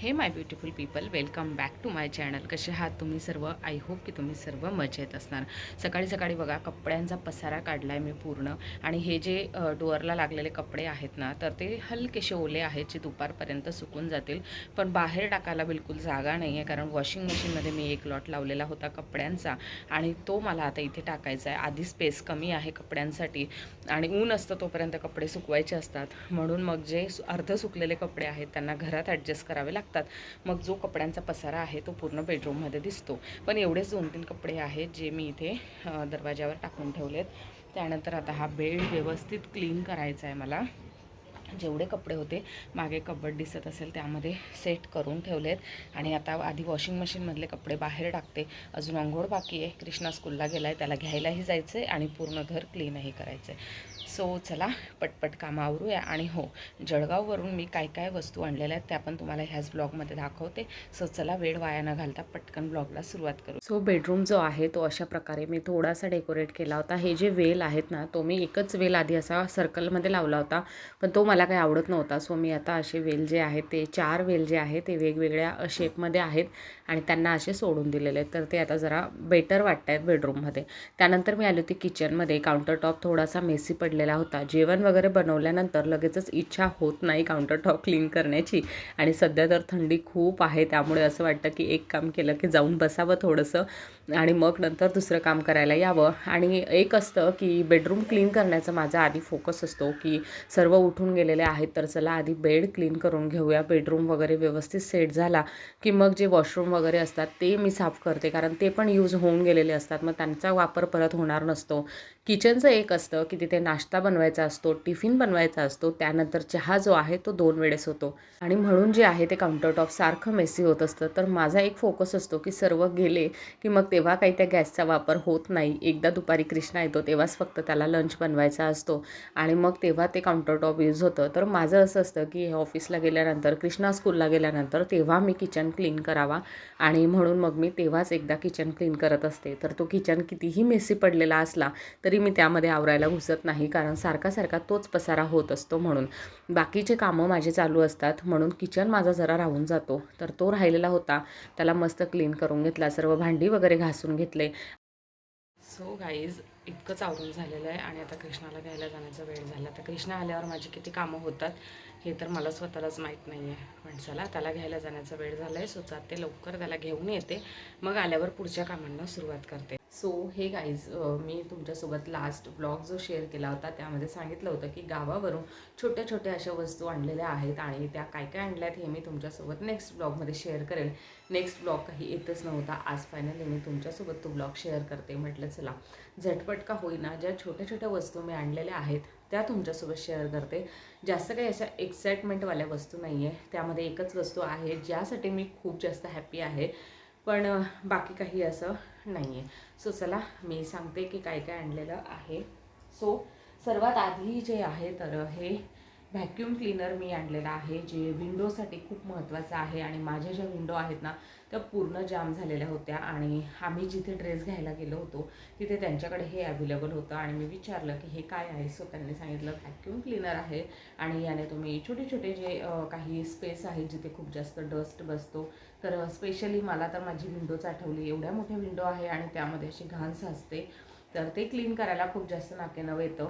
Hey my beautiful people welcome back to my channel कसे आहात तुम्ही सर्व? आय होप की तुम्ही सर्व मजेत असणार. सकाळी सकाळी बघा कपड्यांचा पसारा काढला आहे मी पूर्ण. आणि हे जे डोअरला लागलेले कपडे आहेत ना तर ते हलकेसे ओले आहेत जे दुपारपर्यंत सुकून जातील. पण बाहेर टाकायला बिलकुल जागा नाही आहे कारण वॉशिंग मशीनमध्ये मी एक लॉट लावलेला होता कपड्यांचा. आणि तो मला आता इथे टाकायचा आहे आधी स्पेस कमी आहे कपड्यांसाठी. आणि ऊन असतं तोपर्यंत कपडे सुकवायचे असतात. म्हणून मग जे सु- अर्ध सुकलेले कपडे आहेत त्यांना घरात ॲडजस्ट करावे लागतात. मग जो कपड्यांचा पसारा आहे तो पूर्ण बेडरूममध्ये दिसतो. पण एवढेच दोन तीन कपडे आहेत जे मी इथे दरवाज्यावर टाकून ठेवलेत. त्यानंतर आता हा बेड व्यवस्थित क्लीन करायचा आहे मला. जेवढे कपडे होते मागे कबड दिसत असेल त्यामध्ये सेट करून ठेवलेत. आणि आता आधी वॉशिंग मशीनमधले कपडे बाहेर टाकते. अजून अंघोळ बाकी आहे. कृष्णा स्कूलला गेला आहे त्याला घ्यायलाही जायचं आहे आणि पूर्ण घर क्लीनही करायचं आहे सो चला पटपट कामं आवरूया. आणि हो जळगाववरून मी काय काय वस्तू आणलेल्या आहेत त्या पण तुम्हाला ह्याच ब्लॉगमध्ये दाखवते. सो चला वेळ वाया न घालता पटकन ब्लॉगला सुरुवात करू. सो बेडरूम जो आहे तो अशा प्रकारे मी थोडासा डेकोरेट केला होता. हे जे वेल आहेत ना तो मी एकच वेल आधी असा सर्कलमध्ये लावला होता पण तो मला काही आवडत नव्हता. सो मी आता असे वेल जे आहेत ते चार वेल जे आहेत ते वेगवेगळ्या शेपमध्ये आहेत. आणि त्यांना असे सोडून दिलेले आहेत. तर ते आता जरा बेटर वाटत आहेत बेडरूममध्ये त्यानंतर मी आली होती किचनमध्ये काउंटर टॉप थोडासा मेसी पडलेला होता. जेवण वगैरे बनवल्यानंतर लगेचच इच्छा होत नाही काउंटर टॉप क्लीन करण्याची. आणि सध्या तर थंडी खूप आहे. त्यामुळे असं वाटतं की एक काम केलं की जाऊन बसावं थोडंसं आणि मग नंतर दुसरं काम करायला यावं. आणि एक असतं की बेडरूम क्लीन करण्याचा माझा आधी फोकस असतो की सर्व उठून गेलेले आहेत. तर चला आधी बेड क्लीन करून घेऊया. बेडरूम वगैरे व्यवस्थित सेट झाला की मग जे वॉशरूम वगैरे असतात ते मी साफ करते. कारण ते पण यूज होऊन गेलेले असतात. मग त्यांचा वापर परत होणार नसतो. किचनचं एक असतं की तिथे नाश्ता बनवायचा असतो टिफिन बनवायचा असतो. त्यानंतर चहा जो आहे तो दोन वेळेस होतो. आणि म्हणून जे आहे ते काउंटरटॉप सारखं मेसी होत असतं. तर माझा एक फोकस असतो की सर्व गेले की मग तेव्हा काही त्या गॅसचा वापर होत नाही. एकदा दुपारी कृष्णा येतो तेव्हाच फक्त त्याला लंच बनवायचा असतो. आणि मग तेव्हा ते काउंटरटॉप यूज होतं. तर माझं असं असतं की ऑफिसला गेल्यानंतर कृष्णा स्कूलला गेल्यानंतर तेव्हा मी किचन क्लीन करावा. आणि म्हणून मग मी तेव्हाच एकदा किचन क्लीन करत असते. तर तो किचन कितीही मेसी पडलेला असला तरी मी त्यामध्ये आवरायला घुसत नाही कारण सारखा सारखा तोच पसारा होत असतो म्हणून. बाकीचे कामं माझे चालू असतात म्हणून किचन माझा जरा राहून जातो. तर तो राहिलेला होता. त्याला मस्त क्लीन करून घेतला सर्व भांडी वगैरे घासून घेतले. सो गाईज इतकंच आवरून झालेलं आहे आणि आता कृष्णाला घ्यायला जाण्याचा वेळ झाला. तर कृष्णा आल्यावर माझी किती कामं होतात? हे तर मला स्वतःलाच माहीत नाही आहे पण चला त्याला घ्यायला जाण्याचा वेळ झाला आहे सो जाते लवकर त्याला घेऊन येते. मग आल्यावर पुढच्या कामांना सुरुवात करते. सो हे गाईज मी तुमच्यासोबत लास्ट ब्लॉग जो शेअर केला होता त्यामध्ये सांगितलं होतं की गावावरून छोट्या छोट्या अशा वस्तू आणलेल्या आहेत आणि त्या काय काय आणल्यात हे मी तुमच्यासोबत नेक्स्ट ब्लॉगमध्ये शेअर करेल. नेक्स्ट ब्लॉग काही येतच नव्हता. आज फायनली मी तुमच्यासोबत तो ब्लॉग शेअर करते म्हटलं चला झटपट का होईना ज्या छोट्या छोट्या वस्तू मी आणलेल्या आहेत त्या तुमच्यासोबत शेअर करते. जास्त काही अशा एक्साइटमेंटवाल्या वस्तू नाही आहे त्यामध्ये एकच वस्तू आहे ज्यासाठी मी खूप जास्त हॅप्पी आहे. पण बाकी काही असं नाही आहे सो चला मी सांगते की काय काय आणलेलं आहे. सो सर्वात आधी जे आहे तर हे व्हॅक्यूम क्लीनर मी आणलेलं आहे जे विंडोसाठी खूप महत्त्वाचं आहे आणि माझ्या ज्या विंडो आहेत ना त्या पूर्ण जाम झालेल्या होत्या आणि आम्ही जिथे ड्रेस घ्यायला गेलो होतो तिथे त्यांच्याकडे हे अवेलेबल होतं आणि मी विचारलं की हे काय आहे? सो त्यांनी सांगितलं व्हॅक्यूम क्लीनर आहे आणि याने तुम्ही छोटे छोटे जे काही स्पेस आहेत जिथे खूप जास्त डस्ट बसतो तर स्पेशली मला तर माझी विंडोच आठवली एवढ्या मोठ्या विंडो आहे आणि त्यामध्ये अशी घाण साचते तर ते क्लीन करायला खूप जास्त नाकेनवं येतं.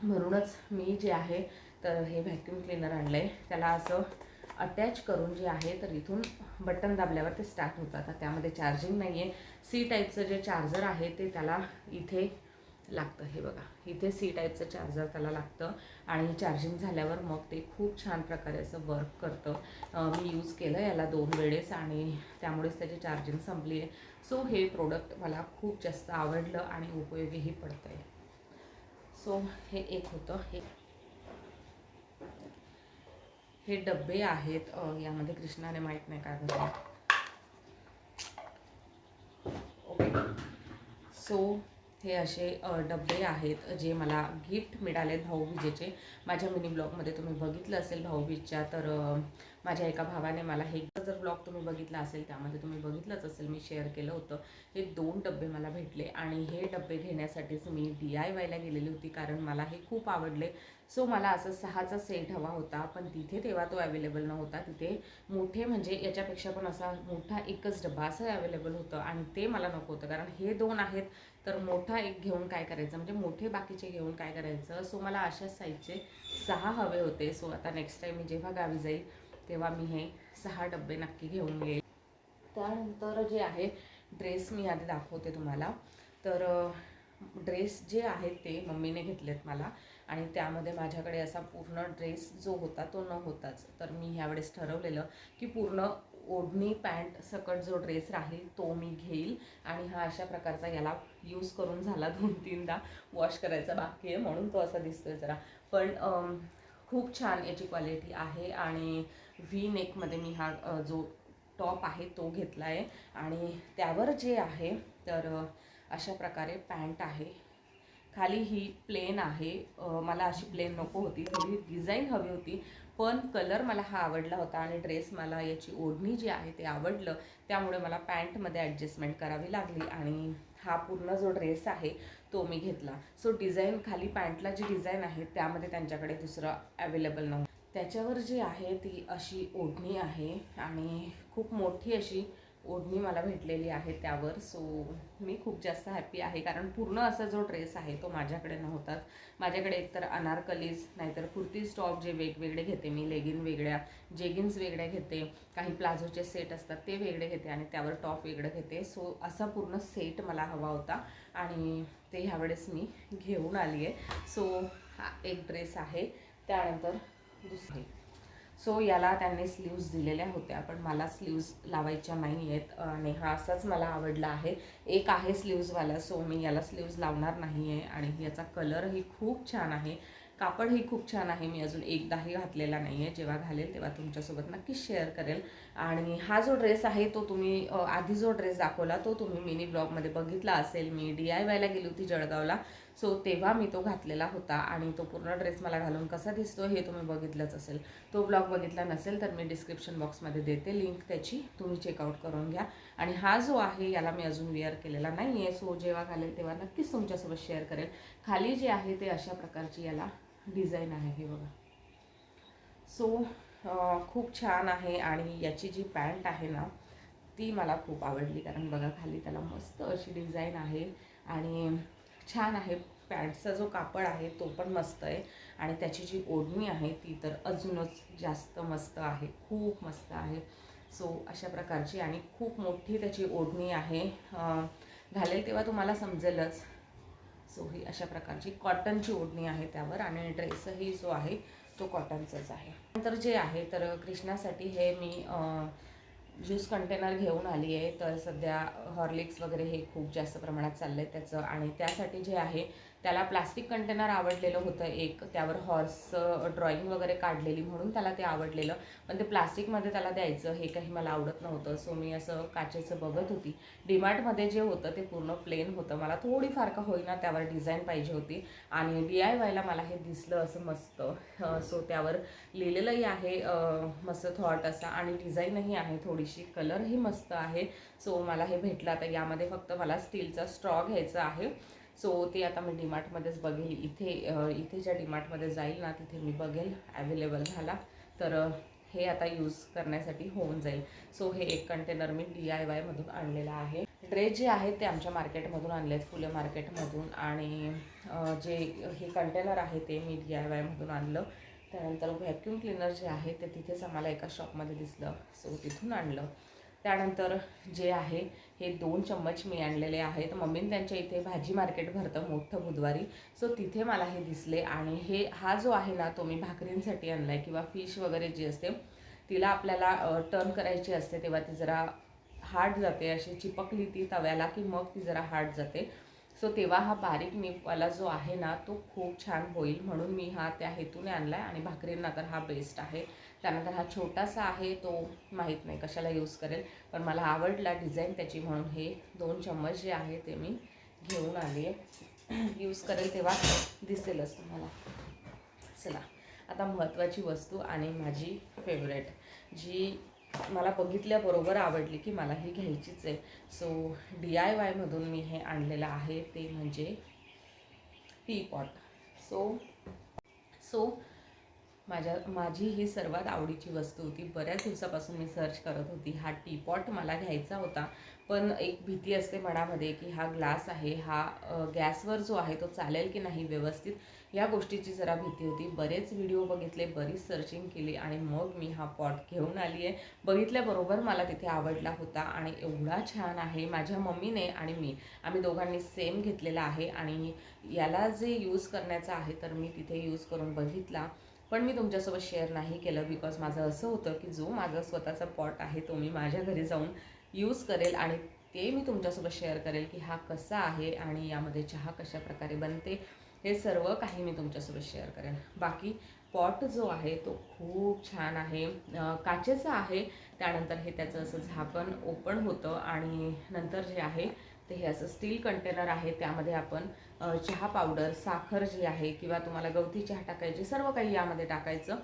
म्हणूनच मी जे आहे तर हे व्हॅक्यूम क्लीनर आणलं आहे त्याला असं अटॅच करून जे आहे तर इथून बटन दाबल्यावर ते स्टार्ट होतं. आता त्यामध्ये चार्जिंग नाही आहे सी टाईपचं जे चार्जर आहे ते त्याला इथे लागतं. हे बघा. इथे सी टाईपचं चार्जर त्याला लागतं. आणि चार्जिंग झाल्यावर मग ते खूप छान प्रकारे असं वर्क करतं. मी यूज केलं याला दोन वेळेस आणि त्यामुळेच त्याची चार्जिंग संपली आहे. सो हे प्रोडक्ट मला खूप जास्त आवडलं आणि उपयोगीही पडतं आहे सो हे एक होतं. हे हे डबे आहेत यामध्ये कृष्णाने माहीत नाही काय होतं ओके सो हे असे डबे आहेत जे मला गिफ्ट मिळाले भाऊबीजेचे माझ्या मिनी ब्लॉगमध्ये तुम्ही बघितलं असेल भाऊबीजच्या तर माझ्या एका भावाने मला हे जर ब्लॉग तुम्ही बघितला असेल त्यामध्ये तुम्ही बघितलंच असेल मी शेअर केलं होतं. हे दोन डबे मला भेटले आणि हे डबे घेण्यासाठीच मी डी आय वायला गेलेली होती कारण मला हे खूप आवडले. सो मला असं सहाचा सेट हवा होता पण तिथे तेव्हा तो अवेलेबल नव्हता. तिथे मोठे म्हणजे याच्यापेक्षा पण असा मोठा एकच डबा असं अवेलेबल होतं आणि ते मला नको होतं कारण हे दोन आहेत तर मोठा एक घेऊन काय करायचं? म्हणजे मोठे बाकीचे घेऊन काय करायचं? सो मला अशाच साईजचे सहा हवे होते. सो आता नेक्स्ट टाईम मी जेव्हा गावी जाईल तेव्हा मी हे सहा डबे नक्की घेऊन येईल. त्यानंतर जे आहे ड्रेस मी आधी दाखवते तुम्हाला. तर ड्रेस जे आहेत ते मम्मीने घेतलेत मला. आणि त्यामध्ये माझ्याकडे असा पूर्ण ड्रेस जो होता तो न होताच. तर मी ह्यावेळेस ठरवलेलं की पूर्ण ओढणी पॅन्ट सकट जो ड्रेस राहील तो मी घेईल. आणि हा अशा प्रकारचा याला यूज करून झाला दोन तीनदा. वॉश करायचा बाकी आहे म्हणून तो असा दिसतोय जरा. पण खूप छान याची क्वालिटी आहे. आणि व्ही नेकमध्ये मी हा जो टॉप आहे तो घेतला आहे आणि त्यावर जे आहे तर अशा प्रकारे पॅन्ट आहे. खाली ही प्लेन आहे. मला अशी प्लेन नको होती. थोडी डिझाईन हवी होती. पण कलर मला हा आवडला होता आणि ड्रेस मला याची ओढणी जी आहे ते आवडलं. त्यामुळे मला पॅन्टमध्ये ॲडजस्टमेंट करावी लागली आणि हा पूर्ण जो ड्रेस आहे तो मी घेतला. सो डिझाईन खाली पॅन्टला जी डिझाईन आहे त्यामध्ये त्यांच्याकडे दुसरं अवेलेबल नव्हतं. त्याच्यावर जी आहे ती अशी ओढणी आहे आणि खूप मोठी अशी ओढणी मला भेटलेली आहे त्यावर. सो मी खूप जास्त हॅप्पी आहे. कारण पूर्ण असा जो ड्रेस आहे तो माझ्याकडे नव्हताच. माझ्याकडे एकतर अनारकलीज नाहीतर कुर्तीज टॉप जे वेगवेगळे घेते मी लेगिन वेगळ्या जेगिन्स वेगळ्या घेते काही प्लाझोचे सेट असतात ते वेगळे घेते आणि त्यावर टॉप वेगळं घेते. सो असा पूर्ण सेट मला हवा होता आणि ते ह्यावेळेस मी घेऊन आली आहे सो हा एक ड्रेस आहे. त्यानंतर दुसरी सो याला त्यांनी स्लीव्ज दिलेल्या होत्या पण मला स्लीव्ज लावायच्या नाही आहेत आणि हा असाच मला आवडला आहे. एक आहे स्लीव्जवाला सो मी याला स्लीव्ज लावणार नाही आहे आणि याचा कलरही खूप छान आहे. कापडही खूप छान आहे. मी अजून एकदाही घातलेला नाही आहे जेव्हा घालेल तेव्हा तुमच्यासोबत नक्कीच शेअर करेल. आणि हा जो ड्रेस आहे तो तुम्ही आधी जो ड्रेस दाखवला तो तुम्ही मिनी ब्लॉगमध्ये बघितला असेल. मी डी आय वायला गेली होती जळगावला. सो तेव्हा मी तो घातलेला होता आणि तो पूर्ण ड्रेस मला घालून कसा दिसतो हे तुम्ही बघितलंच असेल. तो ब्लॉग बघितला नसेल तर मी डिस्क्रिप्शन बॉक्समध्ये देते. लिंक त्याची तुम्ही चेकआउट करून घ्या. आणि हा जो आहे याला मी अजून वेअर केलेला नाही आहे सो जेव्हा घालेल तेव्हा नक्कीच तुमच्यासोबत शेअर करेल. खाली जे आहे ते अशा प्रकारची याला डिझाईन आहे हे बघा. सो खूप छान आहे आणि याची जी पॅन्ट आहे ना ती मला खूप आवडली. कारण बघा खाली त्याला मस्त अशी डिझाईन आहे आणि छान आहे. पॅन्टचा जो कापड आहे तो पण मस्त आहे. आणि त्याची जी ओढणी आहे ती तर अजूनच जास्त मस्त आहे. खूप मस्त आहे. सो अशा प्रकारची आणि खूप मोठी त्याची ओढणी आहे. घालेल तेव्हा तुम्हाला समजेलच. सो ही अशा प्रकारची कॉटनची ओढणी आहे त्यावर आणि ड्रेसही जो आहे तो कॉटनचाच आहे. नंतर जे आहे तर कृष्णासाठी हे मी ज्यूस कंटेनर घेऊन आली आहे. तर सध्या हॉर्लिक्स वगैरे हे खूप जास्त प्रमाणात चाललं आहे त्याचं. आणि त्यासाठी जे आहे त्याला प्लास्टिक कंटेनर आवडलेलं होतं एक. त्यावर हॉर्स ड्रॉइंग वगैरे काढलेली म्हणून त्याला ते आवडलेलं. पण ते प्लास्टिकमध्ये त्याला द्यायचं हे काही मला आवडत नव्हतं. सो मी असं काचेचं बघत होती. डीमार्टमध्ये जे होतं ते पूर्ण प्लेन होतं. मला थोडीफार का होईना त्यावर डिझाईन पाहिजे होती. आणि डी आय वायला मला हे दिसलं असं मस्त. सो त्यावर लिहिलेलंही आहे मस्त थॉट असा. आणि डिझाईनही आहे थोडीशी. कलरही मस्त आहे. सो मला हे भेटलं. आता यामध्ये फक्त मला स्टीलचा स्ट्रॉ घ्यायचा आहे. सो ते आता मी डीमार्टमध्येच बघेल. इथे इथे ज्या डीमार्टमध्ये जाईल ना तिथे मी बघेल. ॲवेलेबल झाला. तर हे आता यूज करण्यासाठी होऊन जाईल. सो हे एक कंटेनर मी डी आय वायमधून आणलेलं आहे. ड्रेस जे आहेत ते आमच्या मार्केटमधून आणले आहेत फुले मार्केटमधून आणि जे हे कंटेनर आहे ते मी डी आय वायमधून आणलं. त्यानंतर व्हॅक्यूम क्लिनर जे आहे ते तिथेच आम्हाला एका शॉपमध्ये दिसलं. सो तिथून आणलं. त्यानंतर जे आहे हे दोन चम्मच मी आणलेले आहेत. मम्मीने त्यांच्या इथे भाजी मार्केट भरतं मोठं बुधवारी. सो तिथे मला हे दिसले आणि हे हा जो आहे ना तो मी भाकरींसाठी आणला आहे किंवा फिश वगैरे जी असते तिला आपल्याला टर्न करायची असते तेव्हा ती जरा हार्ड जाते. अशी चिपकली ती तव्याला की मग ती जरा हार्ड जाते. सो तेव्हा हा बारीक निपवाला जो आहे ना तो खूप छान होईल म्हणून मी हा त्या हेतूने आणला आहे आणि भाकरींना तर हा बेस्ट आहे. त्यानंतर हा छोटासा आहे तो माहीत नाही कशाला यूज करेल पण मला आवडला डिझाईन त्याची म्हणून हे दोन चम्मच जे आहे ते मी घेऊन आली आहे. यूज करेल तेव्हा दिसेलच तुम्हाला. चला आता महत्त्वाची वस्तू आणि माझी फेवरेट जी मला बघितल्याबरोबर आवडली की मला ही घ्यायचीच आहे. सो डी आय वायमधून मी हे आणलेलं आहे. ते म्हणजे टी पॉट सो सो माझ्या माझी ही सर्वात आवडीची वस्तू होती. बऱ्याच दिवसापासून मी सर्च करत होती. हा टीपॉट मला घ्यायचा होता. पण एक भीती असते मनामध्ये की हा ग्लास आहे. हा गॅसवर जो आहे तो चालेल की नाही व्यवस्थित? या गोष्टीची जरा भीती होती. बरेच व्हिडिओ बघितले बरीच सर्चिंग केली आणि मग मी हा पॉट घेऊन आली आहे बघितल्याबरोबर मला तिथे आवडला होता आणि एवढा छान आहे. माझ्या मम्मीने आणि मी आम्ही दोघांनी सेम घेतलेला आहे आणि याला जे यूज करण्याचं आहे तर मी तिथे यूज करून बघितला. पण मी तुमच्यासोबत शेअर नाही केलं बिकॉज माझं असं होतं की जो माझा स्वतःचा पॉट आहे तो मी माझ्या घरी जाऊन यूज करेल आणि ते मी तुमच्यासोबत शेअर करेल की हा कसा आहे आणि यामध्ये चहा कशा प्रकारे बनते. हे सर्व काही मी तुमच्यासोबत शेअर करेन. बाकी पॉट जो आहे तो खूप छान आहे. काचेचा आहे. त्यानंतर हे त्याचं असं झाकण ओपन होतं आणि नंतर जे आहे ते हे असं स्टील कंटेनर आहे. त्यामध्ये आपण चहा पावडर साखर जी आहे किंवा तुम्हाला गवती चहा टाकायची सर्व काही यामध्ये टाकायचं.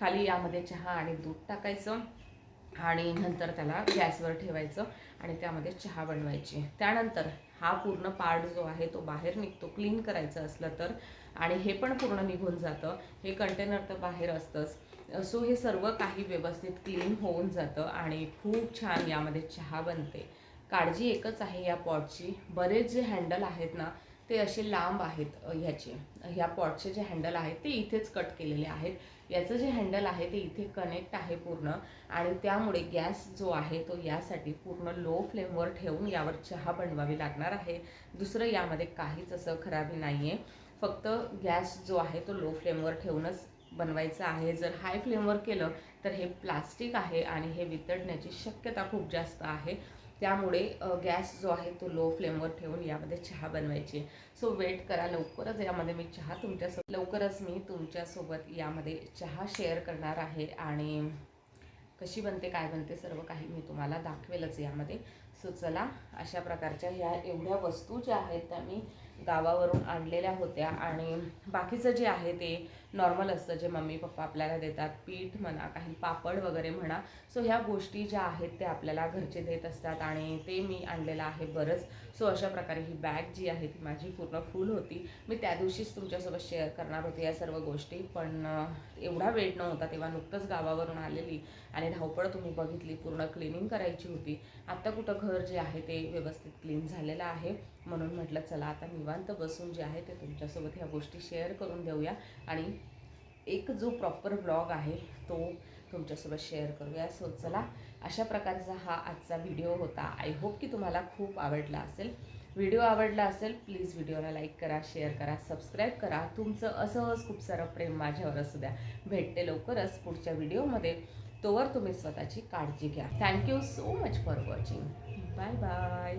खाली यामध्ये चहा आणि दूध टाकायचं. आणि नंतर त्याला गॅसवर ठेवायचं आणि त्यामध्ये चहा बनवायची. त्यानंतर हा पूर्ण पार्ट जो आहे तो बाहेर निघतो. क्लीन करायचं असलं तर. आणि हे पण पूर्ण निघून जातं. हे कंटेनर तर बाहेर असतंच. सो हे सर्व काही व्यवस्थित क्लीन होऊन जातं आणि खूप छान यामध्ये चहा बनते. काळजी एकच आहे या पॉटची. बरेच जे हँडल आहेत ना ते असे लांब आहेत ह्याचे. ह्या पॉटचे जे हँडल आहेत ते इथेच कट केलेले आहेत. याचं जे हँडल आहे ते इथे कनेक्ट आहे पूर्ण. आणि त्यामुळे गॅस जो आहे तो यासाठी पूर्ण लो फ्लेमवर ठेवून यावर चहा बनवावी लागणार आहे. दुसरं यामध्ये काहीच असं खराबी नाही आहे फक्त गॅस जो आहे तो लो फ्लेमवर ठेवूनच बनवायचं आहे. जर हाय फ्लेमवर केलं तर हे प्लास्टिक आहे आणि हे वितळण्याची शक्यता खूप जास्त आहे. त्यामुळे गॅस जो आहे तो लो फ्लेमवर ठेवून यामध्ये चहा बनवायची सो वेट करा लवकरच. यामध्ये मी चहा तुमच्यासोबत लवकरच मी तुमच्यासोबत यामध्ये चहा शेअर करणार आहे आणि कशी बनते काय बनते सर्व काही मी तुम्हाला दाखवेलच यामध्ये. सो चला अशा प्रकारच्या ह्या एवढ्या वस्तू ज्या आहेत त्या मी गावावरून आणलेल्या होत्या आणि बाकीचं जे आहे ते नॉर्मल असतं जे मम्मी पप्पा आपल्याला देतात पीठ म्हणा काही पापड वगैरे म्हणा. सो ह्या गोष्टी ज्या आहेत ते आपल्याला घरचे देत असतात आणि ते मी आणलेलं आहे बरंच. सो अशा प्रकारे ही बॅग जी आहे ती माझी पूर्ण फुल होती. मी त्या दिवशीच तुमच्यासोबत शेअर करणार होते या सर्व गोष्टी पण एवढा वेळ नव्हता तेव्हा नुकतंच गावावरून आलेली आणि धावपळ तुम्ही बघितली पूर्ण क्लिनिंग करायची होती. आत्ता कुठं घर जे आहे ते व्यवस्थित क्लीन झालेलं आहे. म्हणून म्हटलं चला आता निवांत बसून जे आहे ते तुमच्यासोबत ह्या गोष्टी शेअर करून देऊया. आणि एक जो प्रॉपर ब्लॉग आहे तो तुमच्यासोबत शेअर करूया. सो चला अशा प्रकारचा हा आजचा व्हिडिओ होता. आय होप की तुम्हाला खूप आवडला असेल. व्हिडिओ आवडला असेल प्लीज व्हिडिओला लाईक करा शेअर करा सबस्क्राईब करा. तुमचं असंच खूप सारं प्रेम माझ्यावर असू द्या. भेटते लवकरच पुढच्या व्हिडिओमध्ये. तोवर तुम्ही स्वतःची काळजी घ्या. Thank you so much for watching bye bye